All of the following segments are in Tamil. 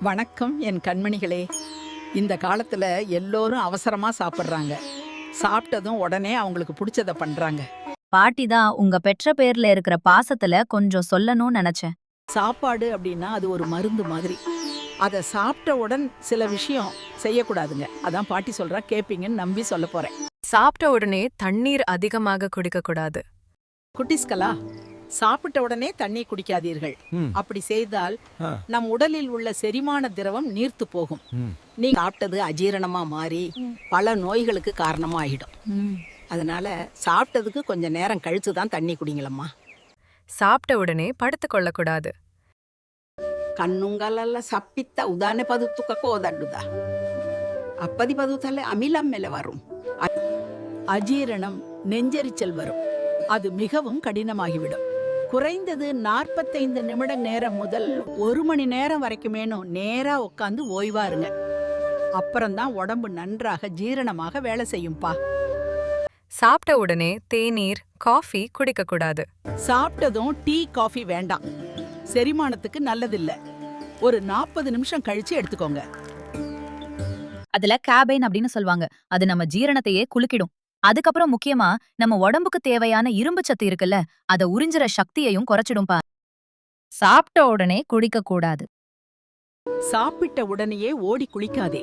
வணக்கம் என் கண்மணிகளே. இந்த காலத்துல எல்லோரும் அவசரமா சாப்பிட்றாங்க. சாப்பிட்டதும் உடனே அவங்களுக்கு பிடிச்சத பண்றாங்க. பாட்டி தான் உங்க பெற்ற பேர்ல இருக்கிற பாசத்துல கொஞ்சம் சொல்லணும்னு நினைச்சேன். சாப்பாடு அப்படின்னா அது ஒரு மருந்து மாதிரி. அதை சாப்பிட்ட உடன் சில விஷயம் செய்யக்கூடாதுங்க. அதான் பாட்டி சொல்றா கேப்பீங்கன்னு நம்பி சொல்ல போறேன். சாப்பிட்ட உடனே தண்ணீர் அதிகமாக குடிக்க கூடாது குட்டிஸ்கலா சாப்பிட்ட உடனே தண்ணி குடிக்காதீர்கள் ம். அப்படி செய்தால் ஆ. நம் உடலில் உள்ள செரிமான திரவம் நீர்த்து போகும் ம். நீங்க சாப்பிட்டது அஜீரணமா மாறி பல நோய்களுக்கு காரணமா ஆயிடும் அதனால சாப்பிட்டதுக்கு கொஞ்சம் நேரம் கழிச்சு தான் தண்ணி குடிங்களம்மா சாப்பிட்ட உடனே படுத்து கொள்ளக்கூடாது ಕಣ್ಣುಂಗಲೆಲ್ಲ ಸಪ್ಪಿತ್ತ ಉದಾನೆ ಪದುತ್ತುಕಕ್ಕೆ ಓದಾಡುದ அப்பதி பதுத்தாலே அமிலம் மேல வரும் அ- அஜீரணம் நெஞ்செரிச்சல் வரும் அது மிகவும் கடினமாகிவிடும் குறைந்தது நாற்பத்தைந்து நிமிட நேரம் முதல் ஒரு மணி நேரம் வரைக்குமேனும் நேரா உட்காந்து ஓய்வா இருங்க அப்புறம்தான் உடம்பு நன்றாக ஜீரணமாக வேலை செய்யும்பா. சாப்பிட்ட உடனே தேநீர் காஃபி குடிக்க கூடாது சாப்பிட்டதும் டீ காஃபி வேண்டாம். செரிமானத்துக்கு நல்லதில்ல. ஒரு நாற்பது நிமிஷம் கழிச்சு எடுத்துக்கோங்க. அதுல கேபைன் அப்படின்னு சொல்லுவாங்க. அது நம்ம ஜீரணத்தையே குலுக்கிடும். அதுக்கப்புறம் முக்கியமா நம்ம உடம்புக்கு தேவையான இரும்பு சத்து இருக்குல்ல அத உறிஞ்சுற சக்தியையும் குறைச்சிடும்பா சாப்பிட்ட உடனே குடிக்க கூடாது. சாப்பிட்ட உடனேயே ஓடி குளிக்காதே.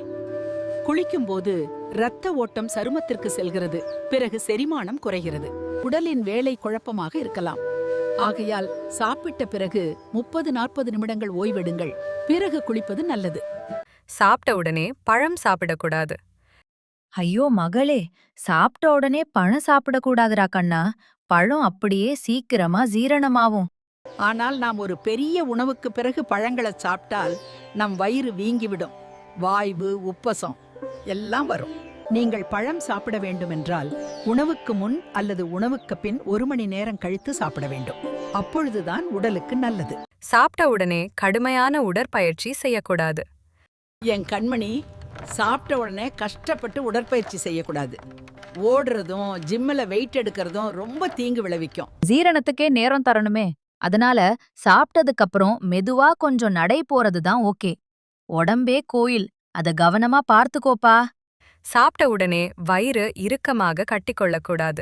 குளிக்கும்போது இரத்த ஓட்டம் சருமத்திற்கு செல்கிறது பிறகு செரிமானம் குறைகிறது. உடலின் வேலை குழப்பமாக இருக்கலாம். ஆகையால் சாப்பிட்ட பிறகு முப்பது நாற்பது நிமிடங்கள் ஓய்வெடுங்கள் பிறகு குளிப்பது நல்லது. சாப்பிட்ட உடனே பழம் சாப்பிடக்கூடாது. ஐயோ மகளே சாப்பிட்ட உடனே பழம் சாப்பிடக்கூடாதுரா கண்ணா. பழம் அப்படியே சீக்கிரமா ஜீரணமாவும் ஆனால் நாம் ஒரு பெரிய உணவுக்கு பிறகு பழங்களை சாப்பிட்டால் நம் வயிறு வீங்கிவிடும். வாய்வு உப்பசம் எல்லாம் வரும். நீங்கள் பழம் சாப்பிட வேண்டுமென்றால் உணவுக்கு முன் அல்லது உணவுக்கு பின் ஒரு மணி நேரம் கழித்து சாப்பிட வேண்டும். அப்பொழுதுதான் உடலுக்கு நல்லது. சாப்பிட்ட உடனே கடுமையான உடற்பயிற்சி செய்யக்கூடாது. என் கண்மணி சாப்பிட்ட உடனே கஷ்டப்பட்டு உடற்பயிற்சி செய்யக்கூடாது. ஓடுறதும் ஜிம்மில் வெயிட் எடுக்கிறதும் ரொம்ப தீங்கு விளைவிக்கும். ஜீரணத்துக்கே நேரம் தரணுமே. அதனால சாப்பிட்டதுக்கு அப்புறம் மெதுவா கொஞ்சம் நடை போறது தான் ஓகே. உடம்பே கோயில். அத கவனமா பார்த்துக்கோப்பா. சாப்பிட்ட உடனே வயிறு இறுக்கமாக கட்டிக்கொள்ளக்கூடாது.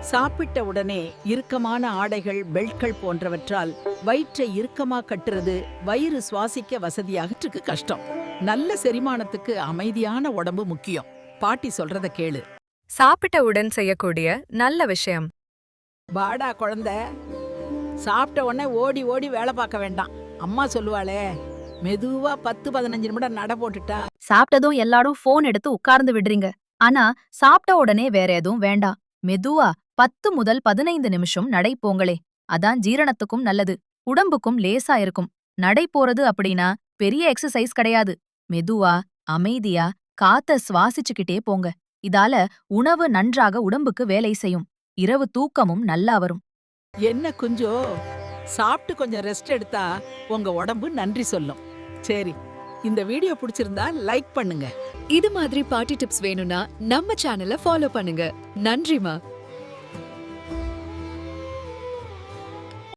சாப்பிட்ட உடனே இறுக்கமான ஆடைகள் பெல்ட்கள் போன்றவற்றால் வயிற்றை இறுக்கமா கட்டுறது வயிறு சுவாசிக்க வசதியாகற்றுக்கு கஷ்டம். நல்ல செரிமானத்துக்கு அமைதியான உடம்பு முக்கியம். பாட்டி சொல்றத கேளு. சாப்பிட்ட உடன் செய்யக்கூடிய நல்ல விஷயம். வாடா குழந்தை. சாப்பிட்ட உடனே ஓடி ஓடி வேலை பார்க்க வேண்டாம். அம்மா சொல்லுவாளே மெதுவா பத்து பதினஞ்சு நிமிடம் நட போட்டுட்டா. சாப்பிட்டதும் எல்லாரும் ஃபோன் எடுத்து உட்கார்ந்து விடுறீங்க. ஆனா சாப்பிட்ட உடனே வேற எதுவும் வேண்டாம். மெதுவா பத்து முதல் பதினைந்து நிமிஷம் நடை போங்களே. அதான் ஜீரணத்துக்கும் நல்லது. உடம்புக்கும் லேசா இருக்கும். நடை போறது அப்படின்னா பெரிய எக்ஸசைஸ் கிடையாது. மெதுவா அமைதியா காத்த சுவாசிச்சுக்கிட்டே போங்க. இதால உணவு நன்றாக உடம்புக்கு வேலை செய்யும். இரவு தூக்கமும் நல்லா வரும். என்ன குஞ்சோ? சாப்பிட்டு கொஞ்சம் ரெஸ்ட் எடுத்தா உங்க உடம்பு நன்றி சொல்லும். சரி இந்த வீடியோ பிடிச்சிருந்தா லைக் பண்ணுங்க. இது மாதிரி பார்ட்டி டிப்ஸ் வேணும்னா நம்ம சேனலை ஃபாலோ பண்ணுங்க. நன்றிமா